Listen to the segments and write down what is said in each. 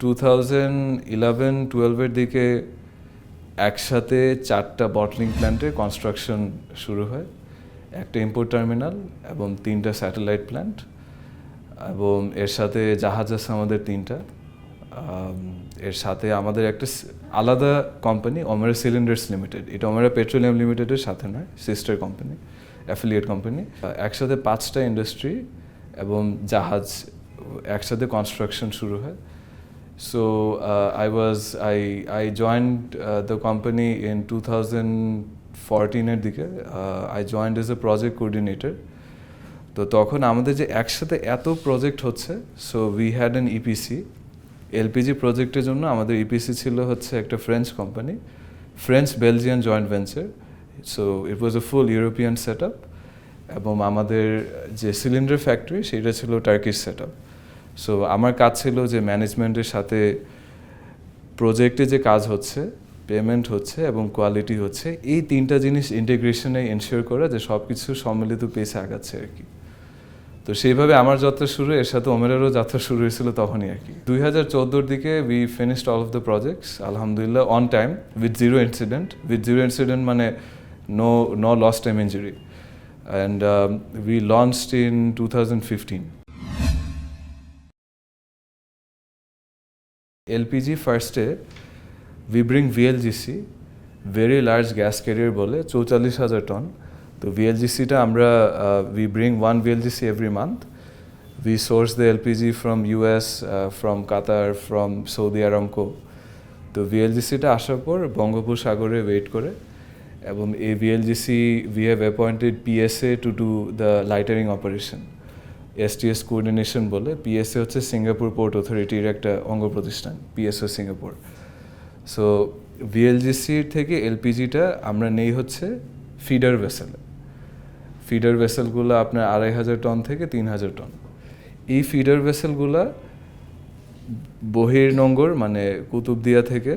Two thousand eleven টুয়েলভের দিকে একসাথে চারটা বটলিং প্ল্যান্টের কনস্ট্রাকশন শুরু হয়। একটা ইম্পোর্ট টার্মিনাল এবং তিনটা স্যাটেলাইট প্ল্যান্ট এবং এর সাথে জাহাজ আছে আমাদের তিনটা। এর সাথে আমাদের একটা আলাদা কোম্পানি অমেরা সিলিন্ডার্স লিমিটেড এটা অমেরা পেট্রোলিয়াম লিমিটেডের সাথে নয় সিস্টার কোম্পানি অ্যাফিলিয়েট কোম্পানি একসাথে পাঁচটা ইন্ডাস্ট্রি এবং জাহাজ, একসাথে কনস্ট্রাকশন শুরু হয়। So uh, I was I I joined uh, the company in 2014 এর দিকে। I joined as a project coordinator তো তখন আমাদের যে একসাথে এত প্রজেক্ট হচ্ছে so we had an EPC LPG প্রজেক্টের জন্য আমাদের ইপিসি ছিল হচ্ছে একটা French company French Belgian joint venture so it was a full European set এবং আমাদের যে সিলিন্ডার ফ্যাক্টরি সেটা ছিল টার্কিশ সেট সো আমার কাজ ছিল যে ম্যানেজমেন্টের সাথে প্রজেক্টে যে কাজ হচ্ছে পেমেন্ট হচ্ছে এবং কোয়ালিটি হচ্ছে, এই তিনটা জিনিস ইন্টিগ্রেশনে এনশিওর করা যে সব কিছু সম্মিলিত পেসে আগাচ্ছে আর কি। তো সেইভাবে আমার যাত্রা শুরু, এর সাথে ওমেরেরও যাত্রা শুরু হয়েছিল তখনই আর কি। দুই হাজার চোদ্দোর দিকে we finished all of the projects আলহামদুলিল্লাহ on time with zero incident with zero incident মানে no no loss time injury and we launched in two thousand fifteen LPG ফার্স্টে we bring VLGC very large gas carrier বলে, চৌচল্লিশ হাজার ton তো ভিএলজিসিটা আমরা we bring one VLGC every month we source the LPG from US from Qatar from Saudi Aramco তো ভিএলজিসিটা আসার পর বঙ্গোপসাগরে ওয়েট করে, এবং এই VLGC we have appointed PSA to do the lightering operation STS coordination বলে পিএসএ হচ্ছে সিঙ্গাপুর পোর্ট অথরিটির একটা অঙ্গ প্রতিষ্ঠান পিএসও সিঙ্গাপুর সো ভিএলজিসির থেকে এলপিজিটা আমরা নেই হচ্ছে ফিডার ভেসেলে ফিডার ভেসেলগুলো আপনার আড়াই হাজার টন থেকে তিন হাজার টন। এই ফিডার ভেসেলগুলা বহির্নঙ্গর মানে কুতুবদিয়া থেকে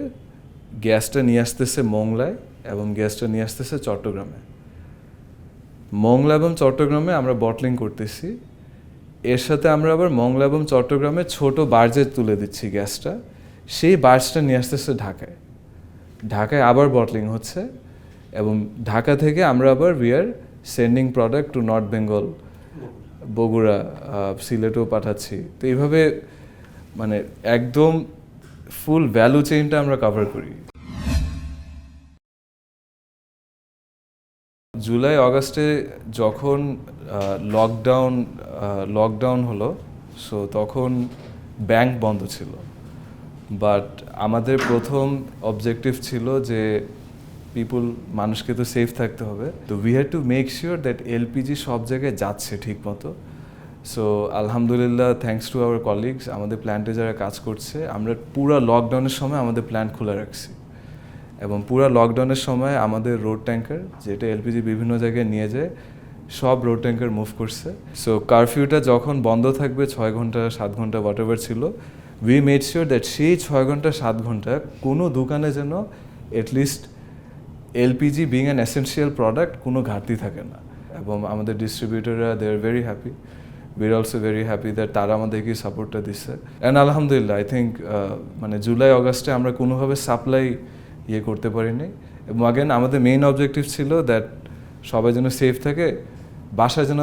গ্যাসটা নিয়ে আসতেছে মোংলায় এবং গ্যাসটা নিয়ে আসতেছে চট্টগ্রামে। মংলা এবং চট্টগ্রামে আমরা বটলিং করতেছি। এর সাথে আমরা আবার মংলা এবং চট্টগ্রামে ছোট বার্জে তুলে দিচ্ছি গ্যাসটা। সেই বার্জটা নিয়ে আসতেছে ঢাকায়। ঢাকায় আবার বটলিং হচ্ছে এবং ঢাকা থেকে আমরা আবার we are sending product to north Bengal Bogura সিলেটেও পাঠাচ্ছি। তো এইভাবে মানে একদম ফুল ভ্যালু চেইনটা আমরা কভার করি। জুলাই, অগাস্টে যখন লকডাউন লকডাউন হলো সো তখন ব্যাংক বন্ধ ছিল। বাট আমাদের প্রথম অবজেক্টিভ ছিল যে পিপুল মানুষকে তো সেফ থাকতে হবে। তো we had to make sure that LPG সব জায়গায় যাচ্ছে ঠিক মতো সো আলহামদুলিল্লাহ থ্যাঙ্কস টু আওয়ার কলিগস আমাদের প্ল্যান্টে যারা কাজ করছে, আমরা পুরো লকডাউনের সময় আমাদের প্ল্যান্ট খোলা রাখছি। এবং পুরো লকডাউনের সময় আমাদের রোড ট্যাঙ্কার যেটা এলপিজি বিভিন্ন জায়গায় নিয়ে যায় সব রোড ট্যাঙ্কার মুভ করছে। সো কারফিউটা যখন বন্ধ থাকবে ছয় ঘণ্টা, সাত ঘণ্টা হোয়াট এভার ছিল উই মেড শিওর দ্যাট সেই ছয় ঘণ্টা, সাত ঘণ্টা কোনো দোকানে যেন at least LPG being an essential product কোনো ঘাটতি থাকে না। এবং আমাদের ডিস্ট্রিবিউটররা they are very happy we're also very happy that তারা আমাদেরকে সাপোর্টটা দিচ্ছে। অ্যান্ড আলহামদুলিল্লাহ আই থিঙ্ক মানে জুলাই, অগাস্টে আমরা কোনোভাবে সাপ্লাই ইয়ে করতে পারিনি। এবং আগেন আমাদের মেইন অবজেক্টিভ ছিল দ্যাট সবাই যেন সেফ থাকে। বাসায় যেন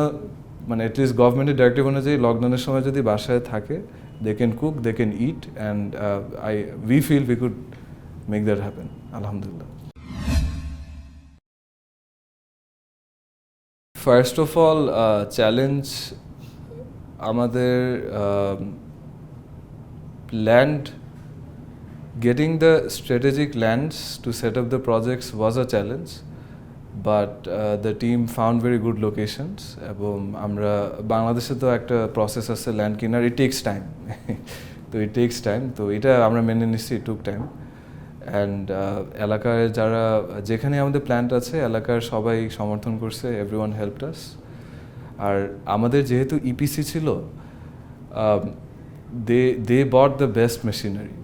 মানে অ্যাটলিস্ট গভর্নমেন্টের ডাইরেক্টিভ অনুযায়ী লকডাউনের সময় যদি বাসায় থাকে they can cook they can eat and I we feel we could make that happen আলহামদুলিল্লাহ ফার্স্ট অফ অল চ্যালেঞ্জ আমাদের land getting the strategic lands to set up the projects was a challenge. But the team found very good locations এবং আমরা বাংলাদেশে তো একটা process আছে land কেনার it takes time তো ইট টেক্স টাইম তো এটা আমরা মেনে নিচ্ছি টুক টাইম অ্যান্ড এলাকায় যারা যেখানে আমাদের প্ল্যান্ট আছে এলাকার সবাই সমর্থন করছে এভরি ওয়ান হেল্পড আস আর আমাদের যেহেতু ইপিসি ছিল they they bought the best machinery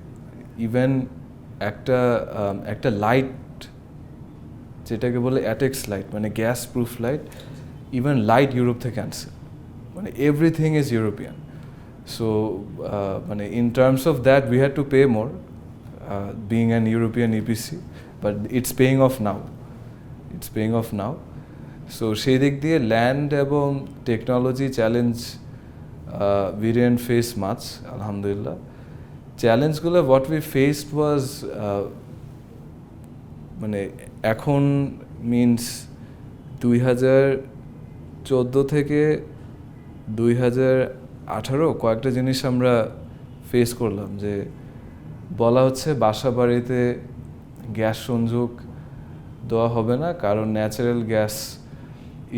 even একটা um, একটা লাইট যেটাকে বলে অ্যাটেক্স লাইট মানে gas proof light even light Europe থেকে আনছে। মানে এভরিথিং ইজ ইউরোপিয়ান সো মানে in terms of that we had to pay more being an European EPC but it's paying off now it's paying off now so সেই দিক দিয়ে land এবং technology challenge we didn't face much আলহামদুলিল্লাহ। চ্যালেঞ্জগুলো what we faced ওয়াজ মানে এখন means দুই হাজার চোদ্দ থেকে দুই হাজার আঠারো কয়েকটা জিনিস আমরা ফেস করলাম যে বলা হচ্ছে বাসা বাড়িতে গ্যাস সংযোগ দেওয়া হবে না, কারণ natural gas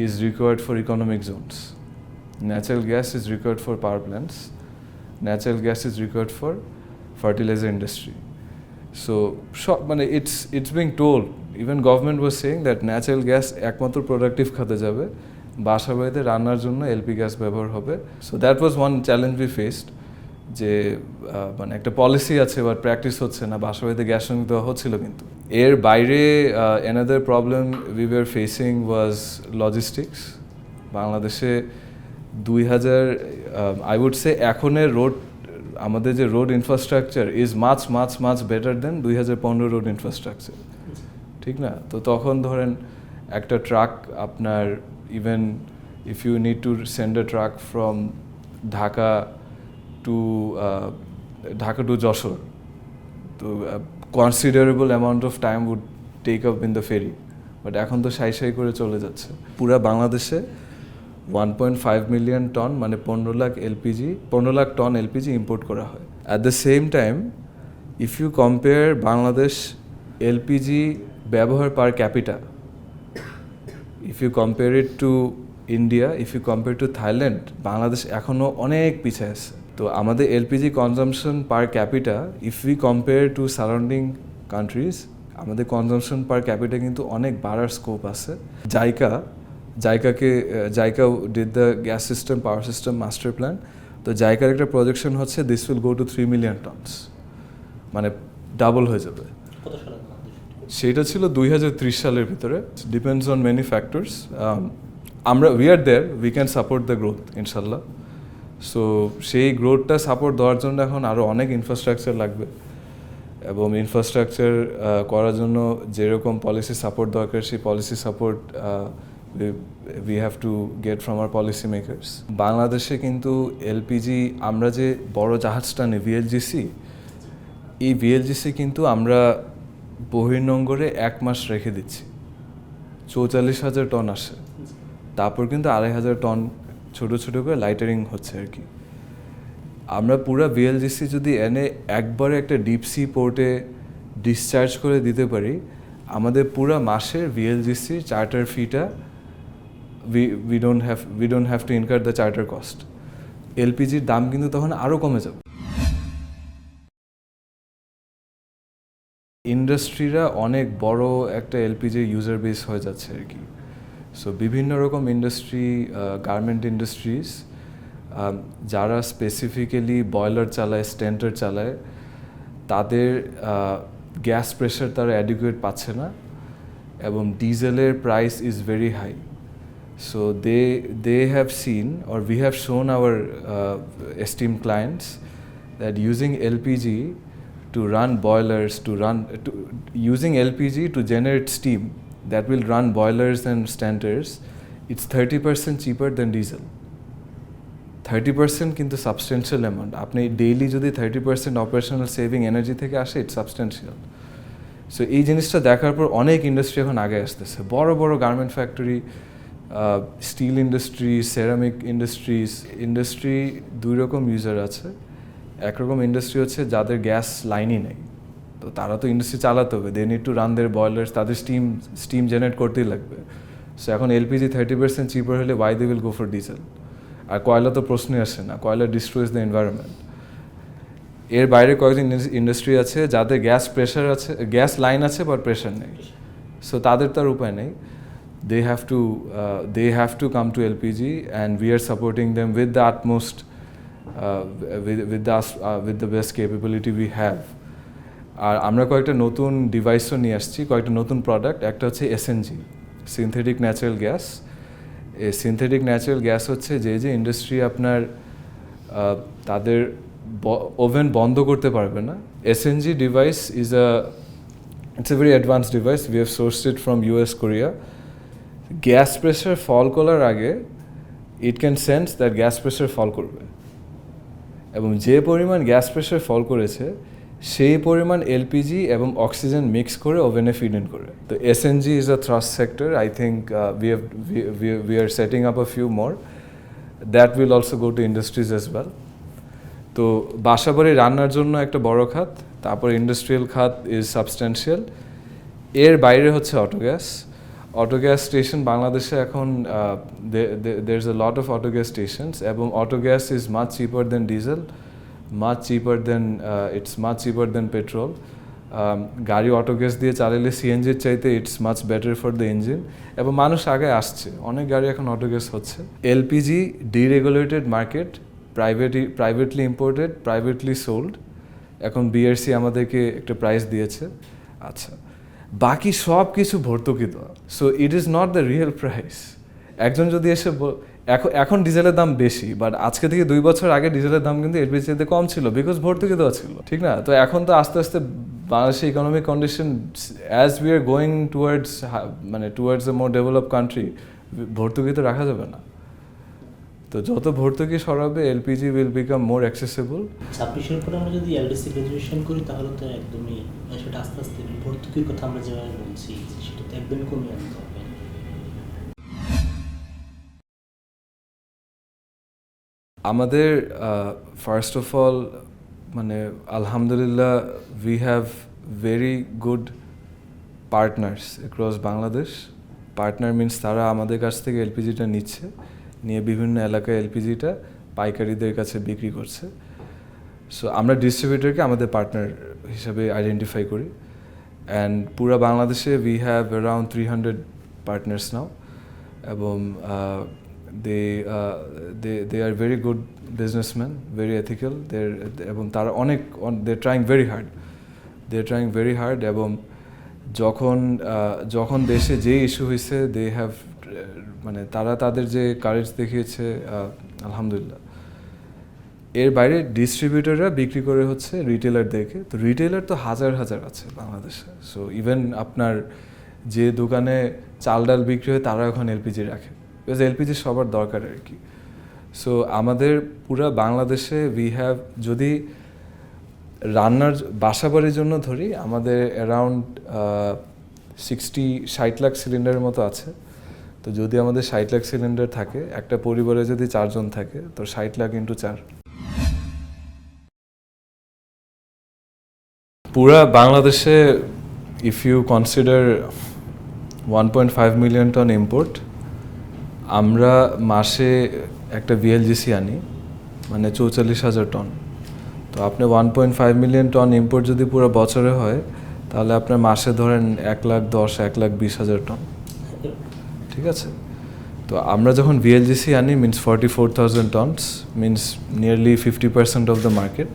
is required for economic zones natural gas is required for power plants natural gas is required for fertilizer industry so সব মানে it's it's being told even government was saying that natural gas একমাত্র productive খাতে যাবে। বাসা বাড়িতে রান্নার জন্য LP gas ব্যবহার হবে। So that was one challenge we faced যে মানে একটা পলিসি আছে বা প্র্যাকটিস হচ্ছে না। বাসা বাড়িতে গ্যাস সংযোগ দেওয়া হচ্ছিল কিন্তু। এর বাইরে another problem we were facing was logistics বাংলাদেশে দুই হাজার আই উড সে এখনের রোড আমাদের যে road infrastructure is much much much better than দুই হাজার পনেরো রোড ইনফ্রাস্ট্রাকচার ঠিক না? তো তখন ধরেন একটা ট্রাক আপনার even if you need to send a truck from Dhaka to Dhaka to Jessore, তো considerable amount of time would take up in the ferry but এখন তো সাই সাই করে চলে যাচ্ছে। পুরা বাংলাদেশে one point five million ton মানে পনেরো লাখ এলপিজি পনেরো লাখ টন এলপিজি ইম্পোর্ট করা হয়। At the same time if you compare Bangladesh LPG ব্যবহার পার capital if you compare it to India if you compare to Thailand Bangladesh এখনও অনেক পিছিয়ে আছে। তো আমাদের LPG consumption per capital if we compare to surrounding countries আমাদের কনজামশন পার capital কিন্তু অনেক বাড়ার স্কোপ আছে। JICA জাইকাকে JICA did the gas system power system master plan তো জাইকার একটা প্রজেকশন হচ্ছে this will go to three million tons মানে double হয়ে যাবে। সেটা ছিল দুই হাজার ত্রিশ সালের ভিতরে। ডিপেন্ডস অন মেনি ফ্যাক্টরস আমরা we are there we can support the growth ইনশাল্লাহ সো সেই গ্রোথটা সাপোর্ট দেওয়ার জন্য এখন আরও অনেক ইনফ্রাস্ট্রাকচার লাগবে। এবং ইনফ্রাস্ট্রাকচার করার জন্য যেরকম পলিসি সাপোর্ট দরকার সেই policy support we have to get from our policy makers বাংলাদেশে কিন্তু এলপিজি, আমরা যে বড় জাহাজটা নিই ভিএলজিসি, এই ভিএলজিসি কিন্তু আমরা বহির্নঙ্গরে এক মাস রেখে দিচ্ছি। চৌচল্লিশ হাজার টন আসে। তারপর কিন্তু আড়াই হাজার টন ছোট ছোট করে লাইটারিং হচ্ছে আর কি। আমরা পুরা ভিএলজিসি যদি এনে একবারে একটা ডিপ সি পোর্টে ডিসচার্জ করে দিতে পারি, আমাদের পুরা মাসের ভিএলজিসির চার্টার ফিটা we we don't have we don't have to incur the charter cost এলপিজির দাম কিন্তু তখন আরও কমে যাবে। ইন্ডাস্ট্রিরা অনেক বড় একটা এলপিজি ইউজার বেস হয়ে যাচ্ছে আর কি। সো বিভিন্ন রকম ইন্ডাস্ট্রি গার্মেন্ট ইন্ডাস্ট্রিজ যারা স্পেসিফিক্যালি বয়লার চালায় স্ট্যান্ডার চালায়, তাদের গ্যাস প্রেশার তারা অ্যাডিকুয়েট পাচ্ছে না এবং ডিজেলের price is very high So they they have seen or we have shown our uh, esteemed clients that using LPG to run boilers to run to, using LPG to generate steam that will run boilers and stanters it's 30% cheaper than diesel 30% কিন্তু substantial amount আপনি daily যদি thirty percent operational saving energy থেকে আসে it's substantial so এই জিনিসটা দেখার পর অনেক ইন্ডাস্ট্রি এখন আগে আসতেছে বড় বড় garment factory steel industry ceramic industries industry দুই রকম ইউজার আছে। একরকম ইন্ডাস্ট্রি হচ্ছে যাদের গ্যাস লাইনই নেই। তো তারা তো ইন্ডাস্ট্রি চালাতে হবে। They need to run their boilers তাদের স্টিম স্টিম জেনারেট করতেই লাগবে। সো এখন এলপিজি থার্টি পার্সেন্ট চিপার হলে why they will go for diesel আর কয়লা তো প্রশ্নই আসে না। কয়লা ডিস্ট্রয়েস দ্য এনভায়রনমেন্ট এর বাইরে কয়েকজন ইন্ডাস্ট্রি আছে যাদের গ্যাস প্রেশার আছে গ্যাস লাইন আছে বাট প্রেশার নেই। সো তাদের তার উপায় নেই। They have to uh, they have to come to LPG, and we are supporting them with the utmost, uh, with with the uh, with the best capability we have. আর আমরা কয়েকটা নতুন ডিভাইসও নিয়ে আসছি কয়েকটা নতুন প্রোডাক্ট একটা হচ্ছে এসএনজি সিনথেটিক ন্যাচারাল গ্যাস এই সিনথেটিক ন্যাচারাল গ্যাস হচ্ছে যে যে ইন্ডাস্ট্রি আপনার তাদের ওভেন বন্ধ করতে পারবে না। SNG device is a it's a very advance device we have sourced it from US Korea gas pressure fall করার আগে it can sense that gas pressure fall করবে। এবং যে পরিমাণ গ্যাস প্রেশার ফল করেছে, সেই পরিমাণ এলপিজি এবং অক্সিজেন মিক্স করে ওভেনে ফিড ইন করে তো SNG is a thrust sector I think we have we are setting up a few more that will also go to industries as well তো বাসাবাড়ি রান্নার জন্য একটা বড় খাত, তারপর ইন্ডাস্ট্রিয়াল খাত ইজ সাবস্ট্যান্সিয়াল এর বাইরে হচ্ছে auto gas auto gas station বাংলাদেশে এখন there is a lot of auto gas stations এবং auto gas is much cheaper than diesel much cheaper than it's much cheaper than petrol গাড়ি auto gas দিয়ে চালালে সিএনজির চাইতে it's much better for the engine এবং মানুষ আগে আসছে, অনেক গাড়ি এখন অটো গ্যাস হচ্ছে LPG deregulated market privately privately imported privately sold এখন বিআরসি আমাদেরকে একটা প্রাইস দিয়েছে। আচ্ছা। বাকি সব কিছু ভর্তুকি দেওয়া। So it is not the real price একজন যদি এসে এখন এখন ডিজেলের দাম বেশি বাট আজকে থেকে দুই বছর আগে ডিজেলের দাম কিন্তু এলপিজিতে কম ছিল বিকজ ভর্তুকি দেওয়া ছিল। ঠিক না? তো এখন তো আস্তে আস্তে বাংলাদেশের economic condition as we are going towards মানে towards a more develop country ভর্তুকি তো রাখা যাবে না। তো যত ভর্তুকি সরাবে LPG will become more accessible ছাব্বিশের পরে আমরা যদি এলডিসি গ্রাজুয়েশন করি তাহলে তো একদমই মানে সেটা আস্তে আস্তে ভর্তুকির কথা আমরা যেভাবে বলছি সেটা তো একদমই হবে। আমাদের ফার্স্ট অফ অল মানে আলহামদুলিল্লাহ we have very good partners across Bangladesh partner means তারা আমাদের কাছ থেকে এলপিজিটা নিচ্ছে। নিয়ে বিভিন্ন এলাকায় এলপিজিটা পাইকারিদের কাছে বিক্রি করছে। সো আমরা ডিস্ট্রিবিউটরকে আমাদের পার্টনার হিসাবে আইডেন্টিফাই করি। অ্যান্ড পুরো বাংলাদেশে we have around three hundred partners now এবং they they they are very good businessman very ethical there এবং তারা অনেক they trying very hard they trying very hard এবং যখন যখন দেশে যে ইস্যু হয়েছে দে হ্যাভ মানে তারা তাদের যে কারেজ দেখিয়েছে আলহামদুলিল্লাহ। এর বাইরে ডিস্ট্রিবিউটররা বিক্রি করে হচ্ছে রিটেলারদেরকে তো রিটেলার তো হাজার হাজার আছে বাংলাদেশে। সো ইভেন আপনার যে দোকানে চাল ডাল বিক্রি হয়, তারা এখন এলপিজি রাখে। বিকজ এলপিজি সবার দরকার আর কি। সো আমাদের পুরা বাংলাদেশে উই হ্যাভ যদি রান্নার বাসাবাড়ির জন্য ধরি, আমাদের অ্যারাউন্ড সিক্সটি ষাট লাখ সিলিন্ডারের মতো আছে। তো যদি আমাদের ষাট লাখ সিলিন্ডার থাকে, একটা পরিবারে যদি চারজন থাকে, তো ষাট লাখ ইন্টু চার। পুরা বাংলাদেশে if you consider one point five million ton import আমরা মাসে একটা ভিএলজিসি আনি মানে চৌচল্লিশ হাজার টন তো আপনি one point five million ton import যদি পুরো বছরে হয়, তাহলে আপনার মাসে ধরেন এক লাখ দশ, এক লাখ বিশ হাজার টন ঠিক আছে? তো আমরা যখন ভিএলজিসি আনি means forty four thousand tons means nearly fifty percent of the market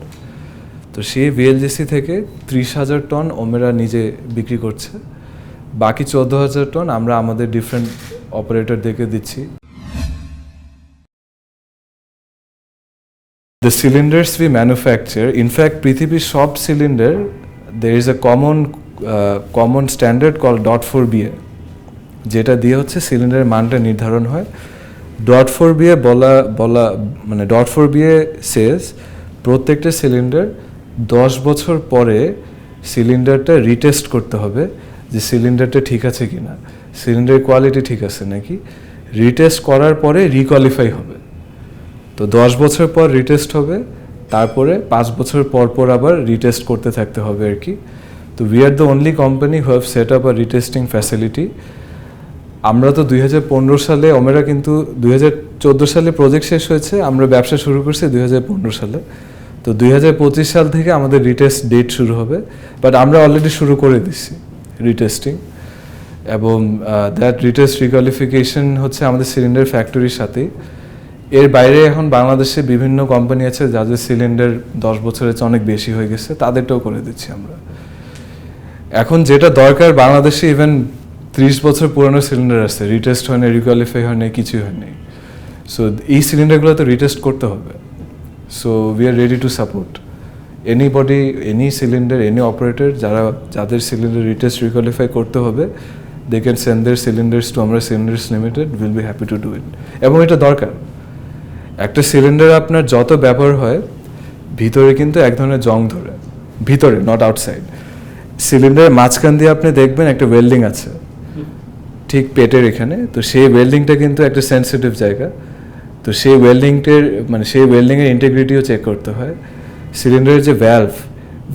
তো সেই ভিএলজিসি থেকে ত্রিশ হাজার টন ওমেরা নিজে বিক্রি করছে। বাকি চোদ্দ হাজার টন আমরা আমাদের ডিফারেন্ট অপারেটরদেরকে দিচ্ছি। Cylinders we manufacture, in fact, পৃথিবীর সব cylinder there is a common common standard call dot four BA যেটা দিয়ে হচ্ছে সিলিন্ডারের মানটা নির্ধারণ হয়। ডট ফোর বিয়ে বলা বলা মানে ডট ফোর বিয়ে সেজ প্রত্যেকটা সিলিন্ডার দশ বছর পরে সিলিন্ডারটা রিটেস্ট করতে হবে যে সিলিন্ডারটা ঠিক আছে কি না সিলিন্ডারের কোয়ালিটি ঠিক আছে নাকি? রিটেস্ট করার পরে রিকোয়ালিফাই হবে। তো দশ বছর পর রিটেস্ট হবে, তারপরে পাঁচ বছর পর পর আবার রিটেস্ট করতে থাকতে হবে আর কি। তো we are the only company who have set up a retesting facility আমরা তো দুই হাজার পনেরো সালে, ওমেরা কিন্তু দুই হাজার চোদ্দ সালে প্রজেক্ট শেষ হয়েছে, আমরা ব্যবসা শুরু করছি দুই হাজার পনেরো সালে। তো দুই হাজার পঁচিশ সাল থেকে আমাদের রিটেস্ট ডেট শুরু হবে বাট আমরা অলরেডি শুরু করে দিচ্ছি রিটেস্টিং এবং দ্যাট রিটেস্ট রিকোয়ালিফিকেশন হচ্ছে আমাদের সিলিন্ডার ফ্যাক্টরির সাথেই। এর বাইরে এখন বাংলাদেশে বিভিন্ন কোম্পানি আছে যাদের সিলিন্ডার দশ বছরের চেয়ে অনেক বেশি হয়ে গেছে, তাদেরটাও করে দিচ্ছি আমরা। এখন যেটা দরকার বাংলাদেশে ইভেন ত্রিশ বছর পুরনো সিলিন্ডার আছে রিটেস্ট হয়নি রিকোয়ালিফাই হয়নি কিছুই হয়নি সো এই সিলিন্ডারগুলো তো রিটেস্ট করতে হবে। So we are ready to support anybody any cylinder any operator যারা, যাদের সিলিন্ডার রিটেস্ট রিকোয়ালিফাই করতে হবে they can send their cylinders to Omera cylinders limited will be happy to do it এবং এটা দরকার। একটা সিলিন্ডার আপনার যত ব্যবহার হয়, ভিতরে কিন্তু এক ধরনের জং ধরে। ভিতরে নট আউটসাইড সিলিন্ডারের মাঝখান দিয়ে আপনি দেখবেন একটা ওয়েল্ডিং আছে। ঠিক পেটের এখানে, তো সেই ওয়েল্ডিংটা কিন্তু একটা সেন্সিটিভ জায়গা। তো সেই ওয়েল্ডিংটার মানে সেই ওয়েল্ডিংয়ের ইন্টিগ্রিটিও চেক করতে হয়। সিলিন্ডারের যে ভ্যালভ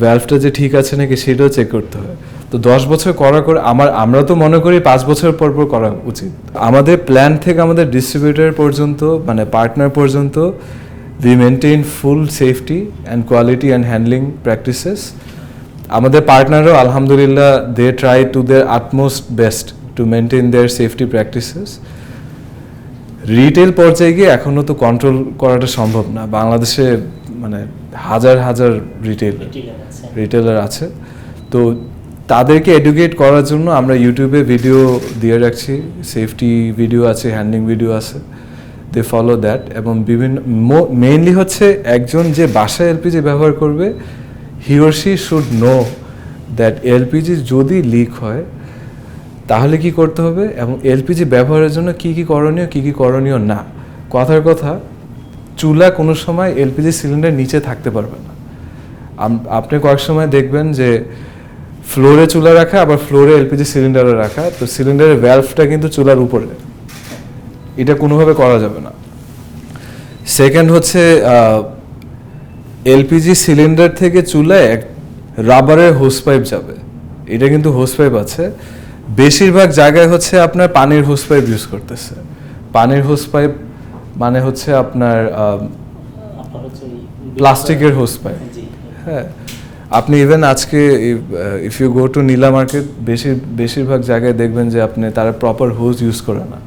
ভ্যালভটা যে ঠিক আছে নাকি সেটাও চেক করতে হয়। তো দশ বছর করা করে আমার, আমরা তো মনে করি পাঁচ বছর পর পর করা উচিত। আমাদের প্ল্যান থেকে আমাদের ডিস্ট্রিবিউটার পর্যন্ত মানে পার্টনার পর্যন্ত we maintain full safety and quality and handling practices আমাদের পার্টনারও আলহামদুলিল্লাহ they try to their utmost best to maintain their safety practices retail পর্যায়ে গিয়ে এখনও তো কন্ট্রোল করাটা সম্ভব না। বাংলাদেশে মানে হাজার হাজার রিটেল রিটেলার আছে। রিটেলার আছে। তো তাদেরকে এডুকেট করার জন্য আমরা ইউটিউবে ভিডিও দিয়ে রাখছি। সেফটি ভিডিও আছে হ্যান্ডিং ভিডিও আছে। দে ফলো দ্যাট এবং বিভিন্ন মেইনলি হচ্ছে একজন যে বাসায় এলপিজি ব্যবহার করবে he or she should know that LPG যদি লিক হয় তাহলে কি করতে হবে? এবং এলপিজি ব্যবহারের জন্য কি কি করণীয়, কি কি করণীয় না? কথার কথা, চুলা কোনো সময় এলপিজি সিলিন্ডার নিচে থাকতে পারবে না। আপনি কয়েক সময় দেখবেন যে ফ্লোরে চুলা রাখা, আবার ফ্লোরে এলপিজি সিলিন্ডারও রাখা। তো সিলিন্ডারের ভ্যালভটা কিন্তু চুলার উপরে। এটা কোনোভাবে করা যাবে না। সেকেন্ড হচ্ছে এলপিজি সিলিন্ডার থেকে চুলায় এক রাবারের হোস পাইপ যাবে। এটা কিন্তু হোস পাইপ আছে। বেশিরভাগ জায়গায় হচ্ছে আপনার পানির হোস পাইপ ইউজ করতেছে। পানির হোস পাইপ মানে হচ্ছে আপনার প্লাস্টিকের হোস পাইপ হ্যাঁ আপনি ইভেন আজকে if you go to Nila market বেশির বেশিরভাগ জায়গায় দেখবেন যে আপনি তারা প্রপার হোস ইউজ করে না।